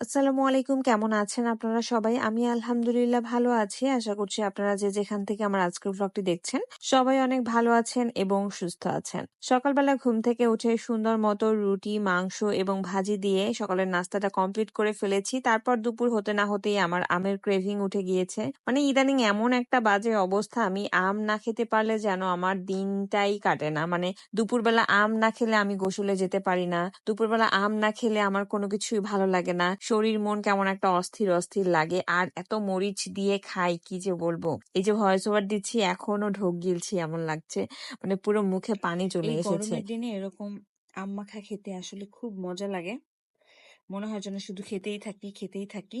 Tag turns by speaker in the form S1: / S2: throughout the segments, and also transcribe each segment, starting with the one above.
S1: আসসালামু আলাইকুম কেমন আছেন আপনারা সবাই? আমি আলহামদুলিল্লাহ ভালো আছি। আশা করছি আপনারা যে যেখান থেকে আমার আজকের ভ্লগটি দেখছেন সবাই অনেক ভালো আছেন এবং সুস্থ আছেন। সকালবেলা ঘুম থেকে উঠে সুন্দর মতো রুটি, মাংস এবং ভাজি দিয়ে সকালের নাস্তাটা কমপ্লিট করে ফেলেছি। তারপর দুপুর হতে না হতেই আমার আমের ক্রেভিং উঠে গিয়েছে। মানে ইদানিং এমন একটা বাজে অবস্থা আমি আম না খেতে পারলে যেন আমার দিনটাই কাটে না। মানে দুপুরবেলা আম না খেলে আমি গোসলে যেতে পারি না। দুপুরবেলা আম না খেলে আমার কোনো কিছুই ভালো লাগে না। শরীর মন কেমন একটা অস্থির অস্থির লাগে। আর এত মরিচ দিয়ে খাই কি যে বলব? এই যে ভয়েস ওভার দিচ্ছি এখনও ঢোক গিলছি এমন লাগছে। মানে পুরো মুখে পানি চলে এসেছে।
S2: দিনে এরকম আম মাখা খেতে আসলে খুব মজা লাগে। মনে হয় যেন শুধু খেতেই থাকি খেতেই থাকি।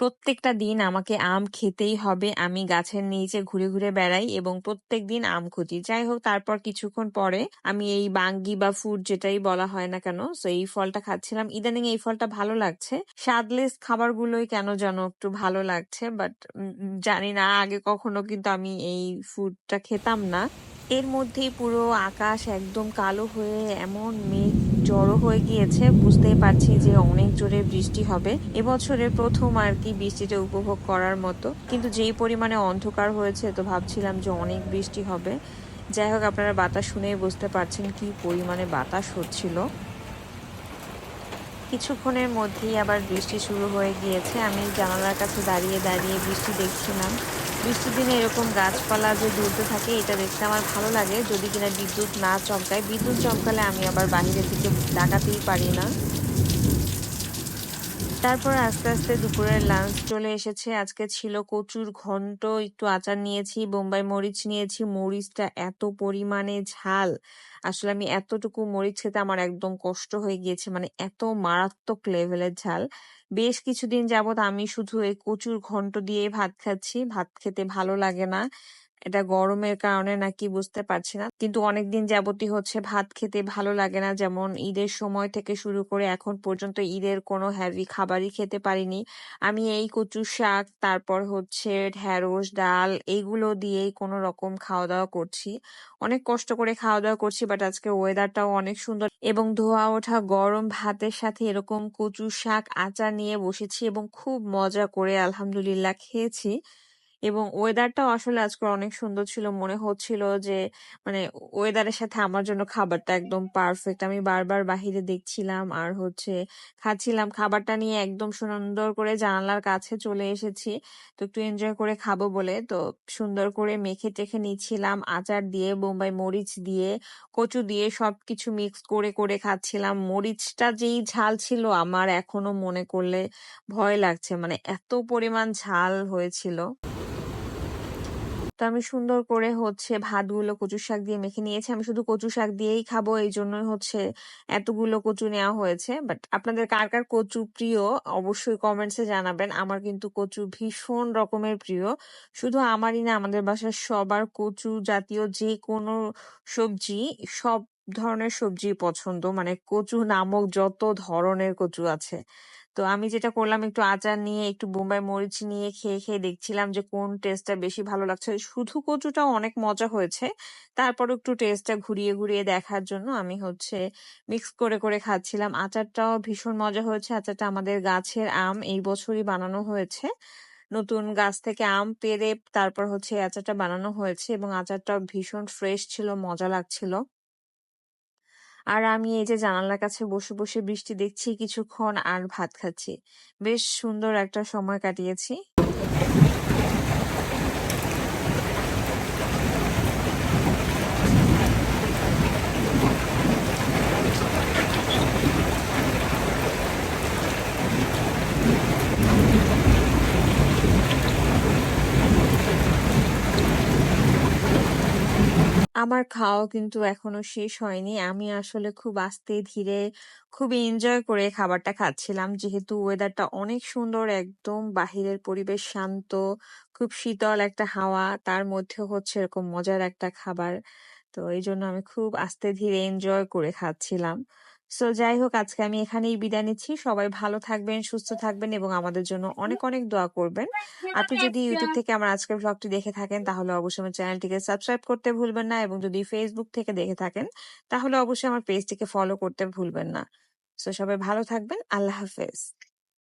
S1: প্রত্যেকটা দিন আমাকে আম খেতেই হবে। আমি গাছের নিচে ঘুরে ঘুরে বেড়াই এবং প্রত্যেক দিন আম খুঁজি। যাই হোক, তারপর কিছুক্ষণ পরে আমি এই বাঙ্গি বা ফুড যেটাই বলা হয় না কেন তো এই ফলটা খাচ্ছিলাম। ইদানিং এই ফলটা ভালো লাগছে। স্বাদলেস খাবারগুলোই কেন যেন একটু ভালো লাগছে, বাট জানি না, আগে কখনো কিন্তু আমি এই ফুডটা খেতাম না। এর মধ্যেই পুরো আকাশ একদম কালো হয়ে এমন মেঘ জড়ো হয়ে গিয়েছে, বুঝতেই পারছি যে অনেক জোরে বৃষ্টি হবে। এবছরের প্রথম আর কি বৃষ্টিটা উপভোগ করার মতো। কিন্তু যেই পরিমাণে অন্ধকার হয়েছে, তো ভাবছিলাম যে অনেক বৃষ্টি হবে। যাই হোক, আপনারা বাতাস শুনেই বুঝতে পারছেন কি পরিমাণে বাতাস হচ্ছিল। কিছুক্ষণের মধ্যেই আবার বৃষ্টি শুরু হয়ে গিয়েছে। আমি জানালার কাছে দাঁড়িয়ে দাঁড়িয়ে বৃষ্টি দেখছিলাম। বৃষ্টির দিনে এরকম গাছপালা যে দুলতে থাকে, এটা দেখতে আমার ভালো লাগে। যদি কিনা বিদ্যুৎ না চমকায়, বিদ্যুৎ চমকালে আমি আবার বাহিরের দিকে ডাকাতেই পারি না। তারপর আস্তে আস্তে দুপুরের লাঞ্চ চলে এসেছে। আজকে ছিল কচুর ঘন্ট, একটু আচার নিয়েছি, বোম্বাই মরিচ নিয়েছি। মরিচটা এত পরিমাণে ঝাল। আসলে আমি এতটুকু মরিচ খেতে আমার একদম কষ্ট হয়ে গিয়েছে মানে এত মারাত্মক লেভেলের ঝাল। বেশ কিছুদিন যাবত আমি শুধু এই কচুর ঘন্ট দিয়ে ভাত খাচ্ছি। ভাত খেতে ভালো লাগে না। এটা গরমের কারণে নাকি বুঝতে পারছি না। কিন্তু অনেকদিন যাবতই হচ্ছে ভাত খেতে ভালো লাগে না। যেমন ঈদের সময় থেকে শুরু করে এখন পর্যন্ত ঈদের কোনো হ্যাভি খাবারই খেতে পারিনি। আমি এই কচু শাক, তারপর হচ্ছে ঢ্যাঁড়স, ডাল, এইগুলো দিয়েই কোনো রকম খাওয়া দাওয়া করছি। অনেক কষ্ট করে খাওয়া দাওয়া করছি বাট আজকে ওয়েদারটাও অনেক সুন্দর। এবং ধোয়া ওঠা গরম ভাতের সাথে এরকম কচু শাক, আচার নিয়ে বসেছি এবং খুব মজা করে আলহামদুলিল্লাহ খেয়েছি। এবং ওয়েদারটাও আসলে আজকে অনেক সুন্দর ছিল। মনে হচ্ছিল যে মানে ওয়েদারের সাথে আমার জন্য খাবারটা একদম পারফেক্ট আমি বারবার বাহিরে দেখছিলাম আর হচ্ছে খাচ্ছিলাম। খাবারটা নিয়ে একদম সুন্দর করে জানালার কাছে চলে এসেছি। তো একটু এনজয় করে খাব বলে। তো সুন্দর করে মেখে টেখে নিচ্ছিলাম। আচার দিয়ে, বোম্বাই মরিচ দিয়ে, কচু দিয়ে সবকিছু মিক্স করে করে খাচ্ছিলাম। মরিচটা যেই ঝাল ছিল আমার এখনও মনে করলে ভয় লাগছে। মানে এত পরিমাণ ঝাল হয়েছিল। তো আমি সুন্দর করে হচ্ছে ভাতগুলো কচু শাক দিয়ে মেখে নিয়েছি। আমি শুধু কচু শাক দিয়েই খাব এই জন্যই হচ্ছে এতগুলো কচু নেওয়া হয়েছে। বাট আপনাদের কার কার কচু প্রিয় অবশ্যই কমেন্টসে জানাবেন। আমার কিন্তু কচু ভীষণ রকমের প্রিয়। শুধু আমারই না, আমাদের বাসার সবার কচু জাতীয় যে কোনো সবজি, সব ধরনের সবজি পছন্দ। মানে কচু নামক যত ধরনের কচু আছে। তো আমি যেটা করলাম একটু আচার নিয়ে, একটু বোম্বাই মরিচ নিয়ে খেয়ে খেয়ে দেখছিলাম যে কোন টেস্টটা বেশি ভালো লাগছে। শুধু কচুটাও অনেক মজা হয়েছে। তারপর একটু টেস্টটা ঘুরিয়ে ঘুরিয়ে দেখার জন্য আমি হচ্ছে মিক্স করে করে খাচ্ছিলাম। আচারটাও ভীষণ মজা হয়েছে। আচারটা আমাদের গাছের আম এই বছরই বানানো হয়েছে। নতুন গাছ থেকে আম পেরে তারপর হচ্ছে আচারটা বানানো হয়েছে এবং আচারটা ভীষণ ফ্রেশ ছিল, মজা লাগছিল। আর আমি এই যে জানালার কাছে বসে বসে বৃষ্টি দেখছি, কিছুক্ষণ আর ভাত খাচ্ছি। বেশ সুন্দর একটা সময় কাটিয়েছি। আমার খাওয়া কিন্তু এখনও শেষ হয়নি। আমি আসলে খুব আস্তে ধীরে খুবই এনজয় করে খাবারটা খাচ্ছিলাম। যেহেতু ওয়েদারটা অনেক সুন্দর একদম বাহিরের পরিবেশ শান্ত, খুব শীতল একটা হাওয়া, তার মধ্যে হচ্ছে এরকম মজার একটা খাবার। তো এই জন্য আমি খুব আস্তে ধীরে এনজয় করে খাচ্ছিলাম। সো যাই হোক আজকে আমি এখানেই বিদায় নিচ্ছি। সবাই ভালো থাকবেন সুস্থ থাকবেন এবং আমাদের জন্য অনেক অনেক দোয়া করবেন। আপনি যদি ইউটিউব থেকে আমার আজকের ব্লগটি দেখে থাকেন তাহলে অবশ্যই আমার চ্যানেলটিকে সাবস্ক্রাইব করতে ভুলবেন না এবং যদি ফেসবুক থেকে দেখে থাকেন তাহলে অবশ্যই আমার পেজটিকে ফলো করতে ভুলবেন না। সো সবাই ভালো থাকবেন। আল্লাহ হাফেজ।